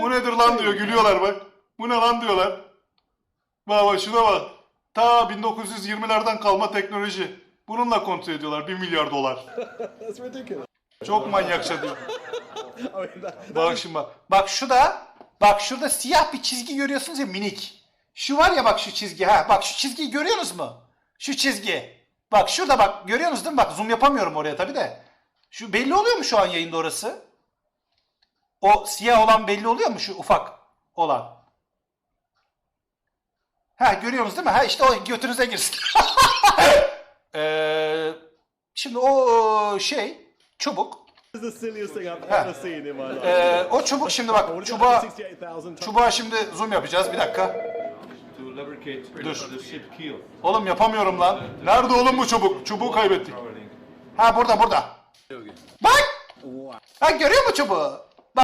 Bu nedir lan diyor gülüyorlar bak. Bu ne lan diyorlar. Bak şuna bak. Ta 1920'lerden kalma teknoloji. Bununla kontrol ediyorlar 1 milyar dolar. That's ridiculous. Çok manyakça diyor. Bak şimdi bak. Bak şu da bak şurada siyah bir çizgi görüyorsunuz ya minik. Şu var ya bak şu çizgi ha. Bak şu çizgiyi görüyorsunuz mu? Şu çizgi. Bak şurada bak görüyorsunuz değil mi? Bak zoom yapamıyorum oraya tabii de. Şu belli oluyor mu şu an yayında orası? O siyah olan belli oluyor mu şu ufak olan? Ha görüyorsunuz değil mi? Ha işte o götünüze girsin. Ee, şimdi o şey çubuk. Ha. Ee, o çubuk şimdi bak çubuğa 168,000 çubuğa şimdi zoom yapacağız bir dakika. Dur. Oğlum yapamıyorum lan. Nerede oğlum bu çubuk? Çubuğu kaybettik. Ha burada burada. Bak! Ha görüyor musun çubuğu?